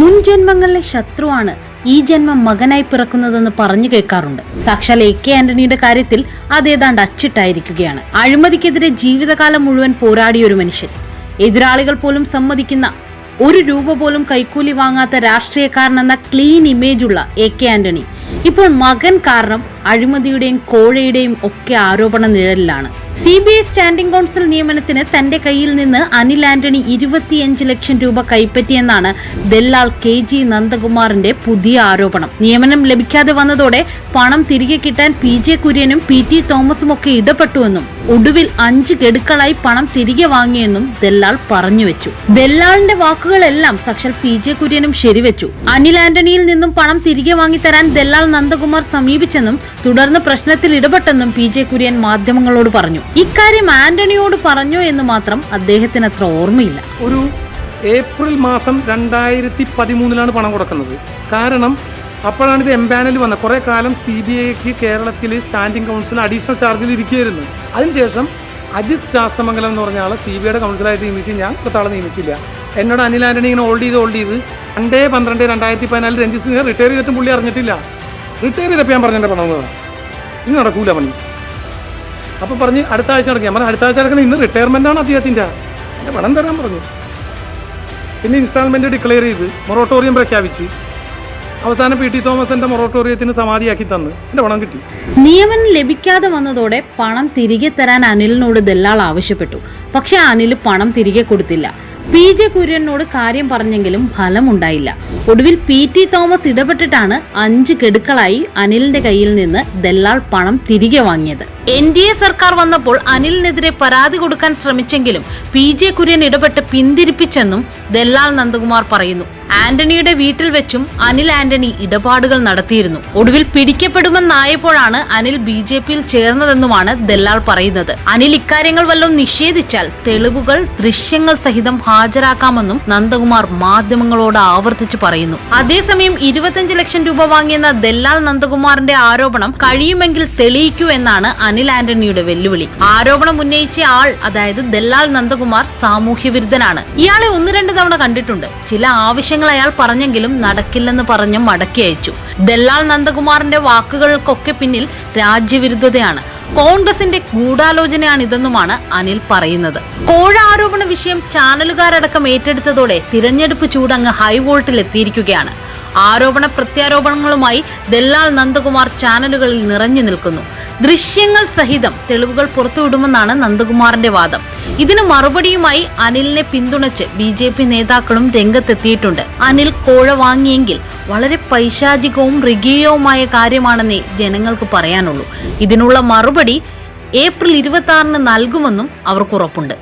മുൻ ജന്മങ്ങളിലെ ശത്രുവാണ് ഈ ജന്മം മകനായി പിറക്കുന്നതെന്ന് പറഞ്ഞു കേൾക്കാറുണ്ട്. സാക്ഷാൽ എ കെ ആന്റണിയുടെ കാര്യത്തിൽ അതേതാണ്ട് അച്ചിട്ടായിരിക്കുകയാണ്. അഴിമതിക്കെതിരെ ജീവിതകാലം മുഴുവൻ പോരാടിയ ഒരു മനുഷ്യൻ. എതിരാളികൾ പോലും സമ്മതിക്കുന്ന ഒരു രൂപ പോലും കൈക്കൂലി വാങ്ങാത്ത രാഷ്ട്രീയക്കാരനെന്ന ക്ലീൻ ഇമേജുള്ള എ കെ ആന്റണി ഇപ്പോൾ മകൻ കാരണം അഴിമതിയുടെയും കോഴയുടെയും ഒക്കെ ആരോപണ നിഴലിലാണ്. C B I standing council നിയമനത്തിന് തന്റെ കയ്യിൽ നിന്ന് അനിൽ ആന്റണി ഇരുപത്തിയഞ്ച് ലക്ഷം രൂപ കൈപ്പറ്റിയെന്നാണ് ദല്ലാൾ കെ ജി നന്ദകുമാറിന്റെ പുതിയ ആരോപണം. നിയമനം ലഭിക്കാതെ വന്നതോടെ പണം തിരികെ കിട്ടാൻ പി ജെ കുര്യനും പി ടി തോമസും ഒക്കെ ഇടപെട്ടുവെന്നും ഒടുവിൽ അഞ്ച് ഗഡുക്കളായി പണം തിരികെ വാങ്ങിയെന്നും ദല്ലാൾ പറഞ്ഞു വെച്ചു. ദല്ലാളിന്റെ വാക്കുകളെല്ലാം സക്ഷൽ പി ജെ കുര്യനും ശരിവെച്ചു. അനിൽ ആന്റണിയിൽ നിന്നും പണം തിരികെ വാങ്ങിത്തരാൻ ദല്ലാൾ നന്ദകുമാർ സമീപിച്ചെന്നും തുടർന്ന് പ്രശ്നത്തിൽ ഇടപെട്ടെന്നും പി ജെ കുര്യൻ മാധ്യമങ്ങളോട് പറഞ്ഞു. ഇക്കാര്യം ആന്റണിയോട് പറഞ്ഞു എന്ന് മാത്രം അദ്ദേഹത്തിന് അത്ര ഓർമ്മയില്ല. ഒരു ഏപ്രിൽ മാസം രണ്ടായിരത്തി പതിമൂന്നിലാണ് പണം കൊടുക്കുന്നത്. കാരണം അപ്പോഴാണ് ഇത് എംപാനൽ വന്നത്. കുറേ കാലം സി ബി ഐക്ക് കേരളത്തിൽ സ്റ്റാൻഡിംഗ് കൗൺസിൽ അഡീഷണൽ ചാർജിൽ ഇരിക്കുകയായിരുന്നു. അതിനുശേഷം അജിത് ശാസ്തമംഗലം എന്ന് പറഞ്ഞ ആളെ സി ബി ഐയുടെ കൗൺസിലായിട്ട് നിയമിച്ച് ഞാൻ ഇപ്പോഴത്തെ നിയമിച്ചില്ല. എന്നോട് അനിൽ ആന്റണി ഇങ്ങനെ ഹോൾഡ് ചെയ്ത് ഹോൾഡ് ചെയ്ത് രണ്ടേ പന്ത്രണ്ട് രണ്ടായിരത്തി പതിനാലിൽ രഞ്ജിത് സിംഗ് റിട്ടയർ ചെയ്തിട്ടും പുള്ളി അറിഞ്ഞിട്ടില്ല. റിട്ടയർ ചെയ്തപ്പോൾ ഞാൻ പറഞ്ഞു പണം ഇത് നടക്കൂല പണി. അപ്പോൾ പറഞ്ഞ് അടുത്ത ആഴ്ച നടക്കുക ഞാൻ അടുത്ത ആഴ്ച നടക്കുന്നത് ഇന്ന് റിട്ടയർമെന്റ് ആണ് അദ്ദേഹത്തിന്റെ. എന്റെ പണം തരാൻ പറഞ്ഞു. പിന്നെ ഇൻസ്റ്റാൾമെന്റ് ഡിക്ലെയർ ചെയ്ത് മൊറട്ടോറിയം പ്രഖ്യാപിച്ച് അവസാനം പി ടി തോമസിന്റെ മൊറട്ടോറിയത്തിന് സമാധിയാക്കി തന്ന്. എന്റെ പണം കിട്ടി. നിയമനം ലഭിക്കാതെ വന്നതോടെ പണം തിരികെ തരാൻ അനിലിനോട് ദല്ലാൾ ആവശ്യപ്പെട്ടു. പക്ഷെ അനിൽ പണം തിരികെ കൊടുത്തില്ല. പി ജെ കുര്യനോട് കാര്യം പറഞ്ഞെങ്കിലും ഫലമുണ്ടായില്ല. ഒടുവിൽ പി ടി തോമസ് ഇടപെട്ടിട്ടാണ് അഞ്ച് ഗഡുക്കളായി അനിലിന്റെ കയ്യിൽ നിന്ന് ദല്ലാൾ പണം തിരികെ വാങ്ങിയത്. എൻ ഡി എ സർക്കാർ വന്നപ്പോൾ അനിലിനെതിരെ പരാതി കൊടുക്കാൻ ശ്രമിച്ചെങ്കിലും പി ജെ കുര്യൻ ഇടപെട്ട് പിന്തിരിപ്പിച്ചെന്നും ദല്ലാൾ നന്ദകുമാർ പറയുന്നു. ആന്റണിയുടെ വീട്ടിൽ വെച്ചും അനിൽ ആന്റണി ഇടപാടുകൾ നടത്തിയിരുന്നു. ഒടുവിൽ പിടിക്കപ്പെടുമെന്നായപ്പോഴാണ് അനിൽ ബി ജെ പിയിൽ ചേർന്നതെന്നുമാണ് ദല്ലാൾ പറയുന്നത്. അനിൽ ഇക്കാര്യങ്ങൾ വല്ലതും നിഷേധിച്ചാൽ തെളിവുകൾ ദൃശ്യങ്ങൾ സഹിതം ഹാജരാക്കാമെന്നും നന്ദകുമാർ മാധ്യമങ്ങളോട് ആവർത്തിച്ചു പറയുന്നു. അതേസമയം ഇരുപത്തിയഞ്ച് ലക്ഷം രൂപ വാങ്ങിയെന്ന ദല്ലാൽ നന്ദകുമാറിന്റെ ആരോപണം കഴിയുമെങ്കിൽ തെളിയിക്കൂ എന്നാണ് അനിൽ ആന്റണിയുടെ വെല്ലുവിളി. ആരോപണം ഉന്നയിച്ച ആൾ അതായത് ദല്ലാൽ നന്ദകുമാർ സാമൂഹ്യ വിരുദ്ധനാണ് ഇയാളെ ഒന്ന് രണ്ട് തവണ കണ്ടിട്ടുണ്ട്. ചില ആവശ്യങ്ങൾ അയാൾ പറഞ്ഞെങ്കിലും നടക്കില്ലെന്ന് പറഞ്ഞ് മടക്കി അയച്ചു. ദല്ലാൽ നന്ദകുമാറിന്റെ വാക്കുകൾക്കൊക്കെ പിന്നിൽ രാജ്യവിരുദ്ധതയാണ്. കോൺഗ്രസിന്റെ ഗൂഢാലോചനയാണിതെന്നുമാണ് അനിൽ പറയുന്നത്. കോഴ ആരോപണ വിഷയം ചാനലുകാരടക്കം ഏറ്റെടുത്തതോടെ തിരഞ്ഞെടുപ്പ് ചൂടങ്ങ് ഹൈവോൾട്ടിൽ എത്തിയിരിക്കുകയാണ് ആരോപണ പ്രത്യാരോപണങ്ങളുമായി ദല്ലാൽ നന്ദകുമാർ ചാനലുകളിൽ നിറഞ്ഞു നിൽക്കുന്നു. ദൃശ്യങ്ങൾ സഹിതം തെളിവുകൾ പുറത്തുവിടുമെന്നാണ് നന്ദകുമാറിന്റെ വാദം. ഇതിന് മറുപടിയുമായി അനിലിനെ പിന്തുണച്ച് ബി ജെ പി നേതാക്കളും രംഗത്തെത്തിയിട്ടുണ്ട്. അനിൽ കോഴ വാങ്ങിയെങ്കിൽ വളരെ പൈശാചികവും മൃഗീയവുമായ കാര്യമാണെന്നേ ജനങ്ങൾക്ക് പറയാനുള്ളൂ. ഇതിനുള്ള മറുപടി ഏപ്രിൽ ഇരുപത്തി ആറിന് നൽകുമെന്നും അവർക്ക് ഉറപ്പുണ്ട്.